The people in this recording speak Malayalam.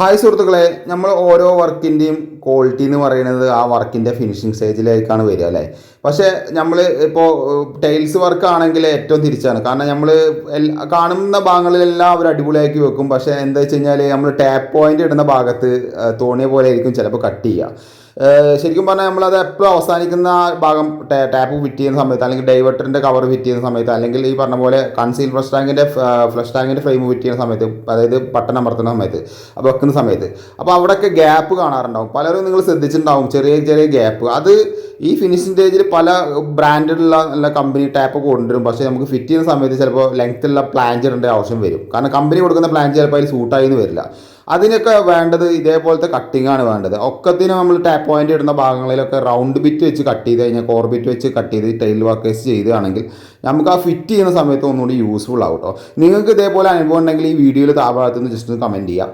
ഹായ് സുഹൃത്തുക്കളെ. നമ്മൾ ഓരോ വർക്കിന്റെയും ക്വാളിറ്റി എന്ന് പറയുന്നത് ആ വർക്കിന്റെ ഫിനിഷിങ് സ്റ്റേജിലേക്കാണ് വരിക അല്ലേ? പക്ഷേ നമ്മൾ ഇപ്പോൾ ടൈൽസ് വർക്ക് ആണെങ്കിൽ ഏറ്റവും തിരിച്ചാണ്. കാരണം നമ്മൾ കാണുന്ന ഭാഗങ്ങളിലെല്ലാം അവർ അടിപൊളിയാക്കി വെക്കും. പക്ഷേ എന്താ വെച്ച് കഴിഞ്ഞാൽ നമ്മൾ ടാപ്പ് പോയിന്റ് ഇടുന്ന ഭാഗത്ത് തോന്നിയ പോലെ ആയിരിക്കും ചിലപ്പോൾ കട്ട് ചെയ്യുക. ശരിക്കും പറഞ്ഞാൽ നമ്മളത് എപ്പോഴും അവസാനിക്കുന്ന ആ ഭാഗം ടാപ്പ് ഫിറ്റ് ചെയ്യുന്ന സമയത്ത് അല്ലെങ്കിൽ ഡൈവേർട്ടറിന്റെ കവർ ഫിറ്റ് ചെയ്യുന്ന സമയത്ത് അല്ലെങ്കിൽ ഈ പറഞ്ഞ പോലെ കൺസീൽ ഫ്ലഷ് ടാങ്കിന്റെ ഫ്ലഷ് ടാങ്കിന്റെ ഫ്രെയിം ഫിറ്റ് ചെയ്യുന്ന സമയത്ത് അതായത് ബട്ടൺ അമർത്തുന്ന സമയത്ത് അപ്പോൾ വെക്കുന്ന സമയത്ത്. അപ്പോൾ അവിടെയൊക്കെ ഗ്യാപ്പ് കാണാറുണ്ടാവും. പലരും നിങ്ങൾ ശ്രദ്ധിച്ചിട്ടുണ്ടാവും ചെറിയ ചെറിയ ഗ്യാപ്പ്. അത് ഈ ഫിനിഷിംഗ് സ്റ്റേജിൽ പല ബ്രാൻഡിലുള്ള നല്ല കമ്പനി ടാപ്പ് കൊണ്ടുവരും. പക്ഷേ നമുക്ക് ഫിറ്റ് ചെയ്യുന്ന സമയത്ത് ചിലപ്പോൾ ലെങ്ത്തുള്ള പ്ലാഞ്ചറിന്റെ ആവശ്യം വരും. കാരണം കമ്പനി കൊടുക്കുന്ന പ്ലാൻ ചിലപ്പോൾ അതിൽ സൂട്ടായി എന്ന് വരില്ല. അതിനൊക്കെ വേണ്ടത് ഇതേപോലത്തെ കട്ടിംഗ് ആണ് വേണ്ടത്. ഒക്കത്തിന് നമ്മൾ ടാപ്പ് പോയിന്റ് ഇടുന്ന ഭാഗങ്ങളിലൊക്കെ റൗണ്ട് ബിറ്റ് വെച്ച് കട്ട് ചെയ്ത് കഴിഞ്ഞാൽ കോർ ബിറ്റ് വെച്ച് കട്ട് ചെയ്ത് ടൈൽ വർക്കേഴ്സ് ചെയ്തുകയാണെങ്കിൽ നമുക്ക് ആ ഫിറ്റ് ചെയ്യുന്ന സമയത്ത് ഒന്നുകൂടി യൂസ്ഫുൾ ആവും കേട്ടോ നിങ്ങൾക്ക് ഇതേപോലെ അനുഭവം ഉണ്ടെങ്കിൽ ഈ വീഡിയോയിൽ താഴ്ഭാഗത്ത് നിന്ന് ജസ്റ്റ് ഒന്ന് കമന്റ് ചെയ്യാം.